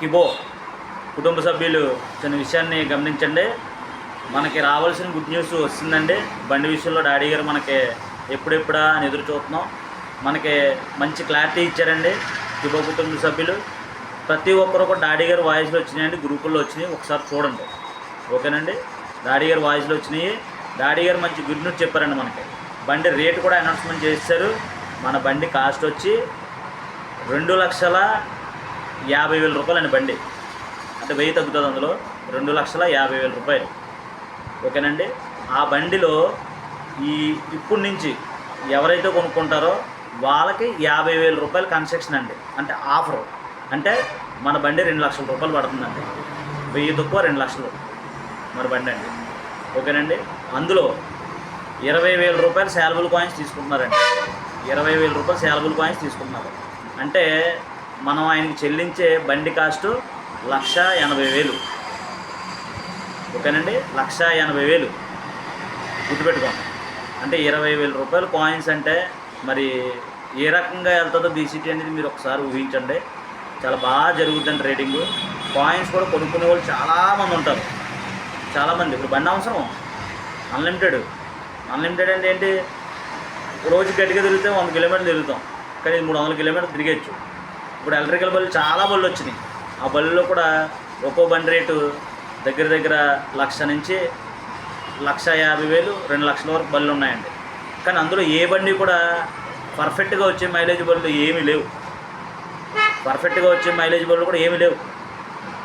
కిబో కుటుంబ సభ్యులు చిన్న విషయాన్ని గమనించండి. మనకి రావాల్సిన గుడ్ న్యూస్ వస్తుందండి. బండి విషయంలో డాడీ గారు మనకి ఎప్పుడెప్పుడా అని ఎదురు చూస్తున్నాం. మనకి మంచి క్లారిటీ ఇచ్చారండి. కిబో కుటుంబ సభ్యులు. ప్రతి ఒక్కరు కూడా డాడీ గారి వాయిస్లో వచ్చినాయండి. గ్రూపుల్లో వచ్చినాయి. ఒకసారి చూడండి. ఓకేనండి? డాడీ గారి వాయిస్లో వచ్చినాయి. డాడీ గారు మంచి గుడ్ న్యూస్ చెప్పారండి మనకి. బండి రేటు కూడా అనౌన్స్మెంట్ చేశారు. మన బండి కాస్ట్ వచ్చి రెండు లక్షల యాభై వేల రూపాయలండి బండి. అంటే వెయ్యి తగ్గుతుంది అందులో. రెండు లక్షల యాభై వేల రూపాయలు. ఓకేనండి? ఆ బండిలో ఈ ఇప్పుడు నుంచి ఎవరైతే కొనుక్కుంటారో వాళ్ళకి యాభై వేల రూపాయలు కన్స్ట్రక్షన్ అండి. అంటే ఆఫర్ అంటే మన బండి రెండు లక్షల రూపాయలు పడుతుందండి. వెయ్యి తక్కువ రెండు లక్షలు మన బండి అండి. ఓకేనండి? అందులో ఇరవై వేల రూపాయలు శాలబుల్ కాయిన్స్ తీసుకుంటున్నారండి. ఇరవై వేల రూపాయలు శాలబుల్ కాయిన్స్ తీసుకుంటున్నారు. అంటే మనం ఆయనకి చెల్లించే బండి కాస్టు లక్ష ఎనభై వేలు. ఓకేనండి? లక్ష ఎనభై వేలు. గుర్తుపెట్టుకోండి. అంటే ఇరవై వేల రూపాయలు కాయిన్స్ అంటే మరి ఏ రకంగా వెళ్తుందో బీసీటీ అనేది మీరు ఒకసారి ఊహించండి. చాలా బాగా జరుగుతుంది రేటింగ్. కాయిన్స్ కూడా కొనుక్కునే వాళ్ళు చాలామంది ఉంటారు. చాలామంది. ఇప్పుడు బండి అవసరం. అన్లిమిటెడ్ అన్లిమిటెడ్ అంటే ఏంటి? రోజు గట్టిగా తిరిగితే వంద కిలోమీటర్లు తిరుగుతాం. కానీ మూడు వందల కిలోమీటర్లు తిరిగచ్చు ఇప్పుడు ఎలక్ట్రికల్ బళ్ళు చాలా బళ్ళు వచ్చినాయి. ఆ బళ్ళలో కూడా ఒక్కో బండి రేటు దగ్గర దగ్గర లక్ష నుంచి లక్ష యాభై వేలు రెండు లక్షల వరకు బళ్ళు ఉన్నాయండి. కానీ అందులో ఏ బండి కూడా పర్ఫెక్ట్గా వచ్చే మైలేజ్ బళ్ళు ఏమీ లేవు. పర్ఫెక్ట్గా వచ్చే మైలేజ్ బళ్ళు కూడా ఏమీ లేవు.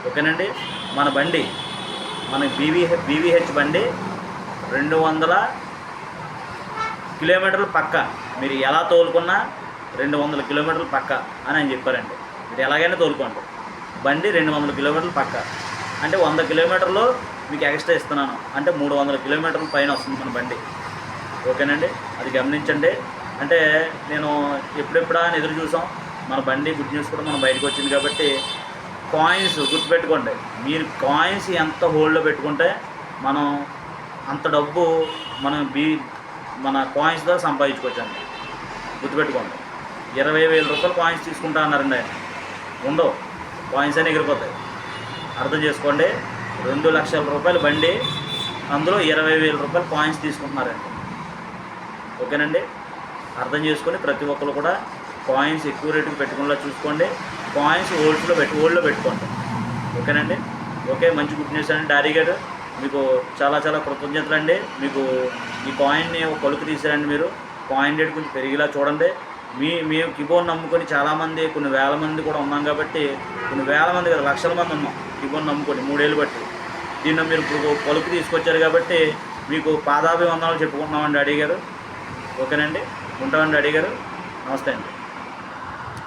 ఓకేనండి? మన బండి మన బీవీ బీవీహెచ్ బండి రెండు వందల కిలోమీటర్లు పక్క మీరు ఎలా తోలుకున్నా రెండు వందల కిలోమీటర్లు పక్క అని ఆయన చెప్పారండి. మీరు ఎలాగైనా తోలుకోండి. బండి రెండు వందల కిలోమీటర్లు పక్క. అంటే వంద కిలోమీటర్లు మీకు ఎక్స్ట్రా ఇస్తున్నాను. అంటే మూడు వందల కిలోమీటర్ల పైన వస్తుంది మన బండి. ఓకేనండి? అది గమనించండి. అంటే నేను ఎప్పుడెప్పుడా అని ఎదురు చూసాం. మన బండి గుడ్ న్యూస్ కూడా మనం బయటకు వచ్చింది కాబట్టి కాయిన్స్ గుర్తుపెట్టుకోండి. మీరు కాయిన్స్ ఎంత హోల్డ్లో పెట్టుకుంటే మనం అంత డబ్బు మనం బీ మన కాయిన్స్ ద్వారా సంపాదించుకోవచ్చండి. గుర్తుపెట్టుకోండి. ఇరవై వేల రూపాయలు కాయిన్స్ తీసుకుంటా అన్నారండి ఆయన. ఉండవు. కాయిన్స్ అని ఎగిరిపోతాయి. అర్థం చేసుకోండి. రెండు లక్షల రూపాయలు బండి అందులో ఇరవై వేల రూపాయలు కాయిన్స్ తీసుకుంటున్నారండి. ఓకేనండి? అర్థం చేసుకొని ప్రతి ఒక్కరు కూడా కాయిన్స్ ఎక్కువ రేటుకి పెట్టుకునేలా చూసుకోండి. కాయిన్స్ ఓల్డ్స్లో పెట్టు ఓల్డ్లో పెట్టుకోండి. ఓకేనండి? ఓకే మంచి గుడ్ న్యూస్ అండి డారీ గారు. మీకు చాలా చాలా కృతజ్ఞతలు అండి మీకు ఈ కాయిన్ని ఒక కొలుకు తీసారండి మీరు. కాయిన్ రేట్ కొంచెం పెరిగేలా చూడండి. మీ మేము కిబోన్ నమ్ముకొని చాలామంది కొన్ని వేల మంది కూడా ఉన్నాం కాబట్టి కొన్ని వేల మంది కదా లక్షల మంది ఉన్నాం కిబోన్ నమ్ముకొని మూడేళ్ళు బట్టి. దీన్ని మీరు ఇప్పుడు పలుపు తీసుకొచ్చారు కాబట్టి మీకు పాదాభివందనాలు చెప్పుకుంటున్నామండి అడిగారు. ఓకేనండి? ఉంటామండి అడిగారు. నమస్తే అండి.